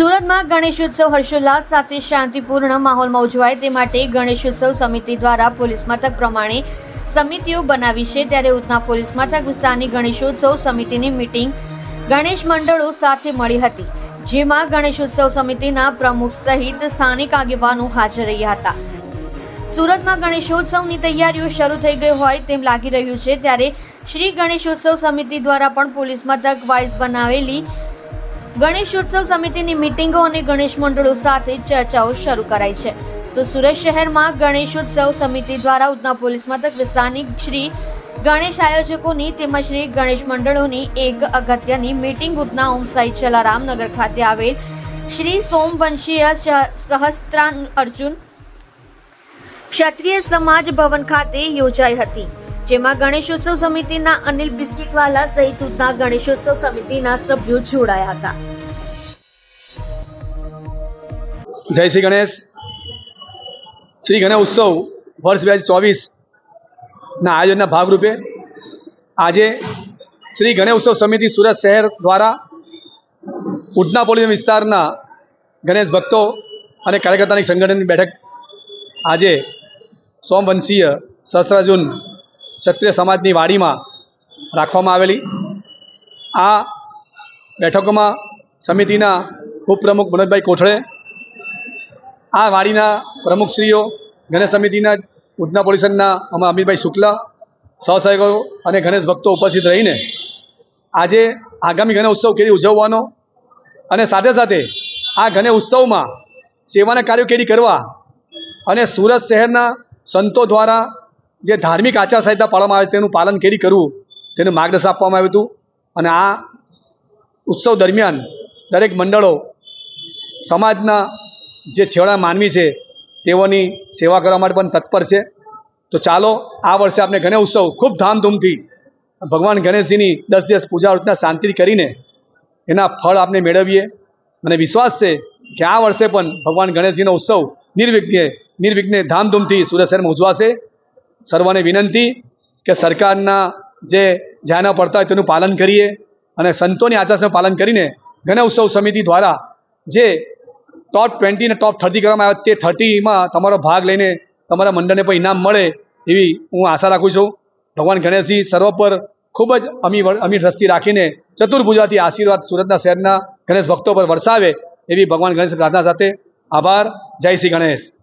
સુરતમાં ગણેશોત્સવ હર્ષોલ્લાસ સાથે શાંતિપૂર્ણ માહોલમાં ઉજવાય તે માટે ગણેશોત્સવ સમિતિ દ્વારા પોલીસ મથક પ્રમાણે સમિતિઓ બનાવી છે. ત્યારે ઉધના પોલીસ મથક વિસ્તારની ગણેશોત્સવ સમિતિની મીટિંગ ગણેશ મંડળો સાથે મળી હતી, જેમાં ગણેશોત્સવ સમિતિના પ્રમુખ સહિત સ્થાનિક આગેવાનો હાજર રહ્યા હતા. સુરતમાં ગણેશોત્સવની તૈયારીઓ શરૂ થઈ ગઈ હોય તેમ લાગી રહ્યું છે. ત્યારે શ્રી ગણેશોત્સવ સમિતિ દ્વારા પણ પોલીસ મથક વાઇઝ બનાવેલી ગણેશોત્સવ સમિતિની મિટિંગો અને ગણેશ મંડળો સાથે ચર્ચાઓ શરૂ કરાઈ છે. તો સુરત શહેરમાં ગણેશોત્સવ સમિતિ દ્વારા ઉધના પોલીસ મથક વિસ્તારની શ્રી ગણેશ આયોજકોની તેમજ શ્રી ગણેશ મંડળોની એક અગત્યની મિટિંગ ઉધના ઓમસાઈ સાઈ ખાતે આવેલ શ્રી સોમવંશીય સહસ્ત્રાન અર્જુન ક્ષત્રિય સમાજ ભવન ખાતે યોજાઈ હતી. જેમાં ગણેશોત્સવ સમિતિના અનિલ બિસ્કીટવાલા સહિત ઉધના ગણેશોત્સવ સમિતિના સભ્યો જોડાયા હતા. જય શ્રી ગણેશ. શ્રી ગણેશ ઉત્સવ વર્ષ બે હજાર ચોવીસના આયોજનના ભાગરૂપે આજે શ્રી ગણેશ ઉત્સવ સમિતિ સુરત શહેર દ્વારા ઉડના પોલીસ વિસ્તારના ગણેશ ભક્તો અને કાર્યકર્તાની સંગઠનની બેઠક આજે સોમવંશીય સહસ્ત્રાર્જુન ક્ષત્રિય સમાજની વાડીમાં રાખવામાં આવેલી. આ બેઠકોમાં સમિતિના ઉપપ્રમુખ મનોજભાઈ કોઠળે આ વાડીના પ્રમુખશ્રીઓ ગણેશ સમિતિના ઉધના પોલીસના અમારા અમિતભાઈ શુક્લા, સહસહયોગો અને ગણેશ ભક્તો ઉપસ્થિત રહીને આજે આગામી ગણેશ ઉત્સવ કેવી ઉજવવાનો અને સાથે સાથે આ ગણેશ ઉત્સવમાં સેવાના કાર્યો કેવી કરવા અને સુરત શહેરના સંતો દ્વારા જે ધાર્મિક આચારસંહિતા પાળવામાં આવે છે, તેનું પાલન કેરી કરવું, તેનું માર્ગદર્શન આપવામાં આવ્યું હતું. અને આ ઉત્સવ દરમિયાન દરેક મંડળો, સમાજના જે છેવાડા માનવી છે, તેઓની સેવા કરવા માટે પણ તત્પર છે. તો ચાલો, આ વર્ષે આપણે ગણેશ ઉત્સવ ખૂબ ધામધૂમથી ભગવાન ગણેશજીની દસ દિવસ પૂજા અર્ચના શાંતિ કરીને એના ફળ આપણે મેળવીએ. મને વિશ્વાસ છે કે આ વર્ષે પણ ભગવાન ગણેશજીનો ઉત્સવ નિર્વિઘ્ને નિર્વિઘ્ને ધામધૂમથી સુરત શહેરમાં ઉજવાશે. સર્વને વિનંતી કે સરકારના જે જાહેરના પડતા હોય તેનું પાલન કરીએ અને સંતોની આચારનું પાલન કરીને ગણેશ ઉત્સવ સમિતિ દ્વારા જે ટોપ ટ્વેન્ટી અને ટોપ થર્ટી કરવામાં આવે તે થર્ટીમાં તમારો ભાગ લઈને તમારા મંડળને પણ ઇનામ મળે એવી હું આશા રાખું છું. ભગવાન ગણેશજી સર્વ પર ખૂબ જ અમી અમી દ્રષ્ટિ રાખીને ચતુર્ભુજાથી આશીર્વાદ સુરતના શહેરના ગણેશ ભક્તો પર વરસાવે એવી ભગવાન ગણેશ પ્રાર્થના સાથે આભાર. જય શ્રી ગણેશ.